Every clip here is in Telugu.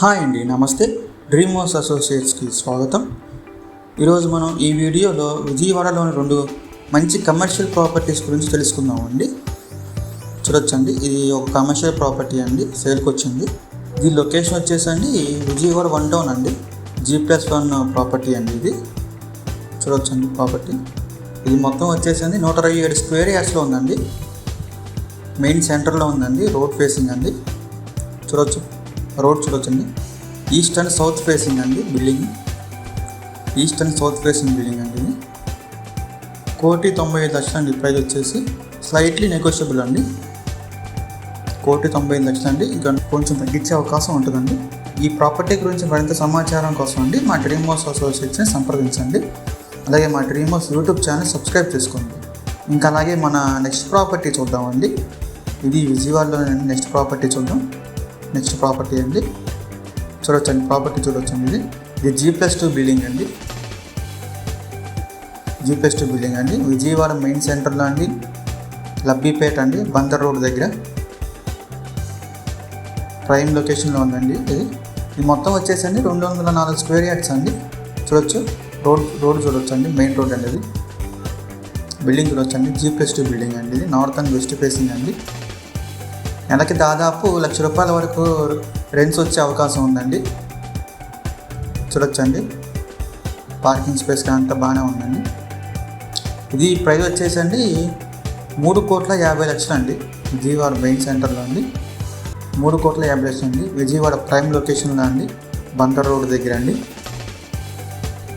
హాయ్ అండి నమస్తే. డ్రీమ్ హౌస్ అసోసియేట్స్కి స్వాగతం. ఈరోజు మనం ఈ వీడియోలో విజయవాడలోని రెండు మంచి కమర్షియల్ ప్రాపర్టీస్ గురించి తెలుసుకుందామండి. చూడొచ్చండి ఇది ఒక కమర్షియల్ ప్రాపర్టీ అండి సేల్కి వచ్చింది ఇది లొకేషన్ వచ్చేసండి విజయవాడ వన్ టౌన్ అండి. జీ ప్లస్ వన్ ప్రాపర్టీ అండి ఇది. చూడొచ్చండి ప్రాపర్టీ. ఇది మొత్తం వచ్చేసండి నూట ఇరవై ఏడు స్క్వేర్ యార్డ్స్లో ఉందండి. మెయిన్ సెంటర్లో ఉందండి రోడ్ ఫేసింగ్ అండి. చూడొచ్చు. రోడ్ చూడొచ్చండి. ఈస్ట్ అండ్ సౌత్ ఫేసింగ్ అండి building. East and south facing building అండి ఇది. కోటి తొంభై ఐదు లక్షలు అండి ప్రైస్ వచ్చేసి. స్లైట్లీ నెగోషియబుల్ అండి. కోటి తొంభై ఐదు లక్షలు అండి. ఇంకా కొంచెం తగ్గించే అవకాశం ఉంటుందండి. ఈ ప్రాపర్టీ గురించి మరింత సమాచారం కోసం అండి మా డ్రీమ్ హౌస్ అసోసియేట్స్ని సంప్రదించండి. అలాగే మా dream house YouTube channel subscribe చేసుకోండి. ఇంకా అలాగే మన నెక్స్ట్ ప్రాపర్టీ చూద్దామండి. ఇది విజయవాడలో నెక్స్ట్ ప్రాపర్టీ చూద్దాం. నెక్స్ట్ ప్రాపర్టీ అండి. చూడొచ్చండి ప్రాపర్టీ చూడొచ్చండి ఇది. ఇది జీ ప్లస్ టూ బిల్డింగ్ అండి. జీ ప్లస్ టూ బిల్డింగ్ అండి. విజయవాడ మెయిన్ సెంటర్లో అండి. లబ్బీపేట అండి బందర్ రోడ్ దగ్గర. ప్రైమ్ లొకేషన్లో ఉందండి ఇది. ఇది మొత్తం వచ్చేసండి రెండు వందల నాలుగు స్క్వేర్ యార్డ్స్ అండి. చూడొచ్చు రోడ్ రోడ్ చూడొచ్చు అండి మెయిన్ రోడ్ అండి అది. బిల్డింగ్ చూడొచ్చండి జీ ప్లస్ టూ బిల్డింగ్ అండి ఇది. నార్త్ అండ్ వెస్ట్ ఫేసింగ్ అండి. నెలకి దాదాపు లక్ష రూపాయల వరకు రెంట్స్ వచ్చే అవకాశం ఉందండి. చూడొచ్చండి. పార్కింగ్ స్పేస్ అంతా బాగానే ఉందండి. ఇది ప్రైస్ వచ్చేసండి మూడు కోట్ల యాభై లక్షలు అండి విజయవాడ మెయిన్ సెంటర్లో అండి. మూడు కోట్ల యాభై లక్షలు అండి విజయవాడ ప్రైమ్ లొకేషన్లో అండి. బందర్ రోడ్ దగ్గర అండి.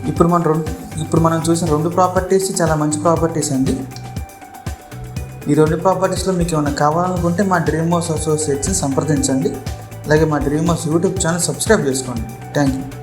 ఇప్పుడు మనం రెండు ఇప్పుడు మనం చూసిన రెండు ప్రాపర్టీస్ చాలా మంచి ప్రాపర్టీస్ అండి. ఈ రెండు ప్రాపర్టీస్లో మీకు ఏమైనా కావాలనుకుంటే మా డ్రీమ్ హౌస్ అసోసియేట్స్ని సంప్రదించండి. అలాగే మా dream house YouTube channel subscribe చేసుకోండి. Thank you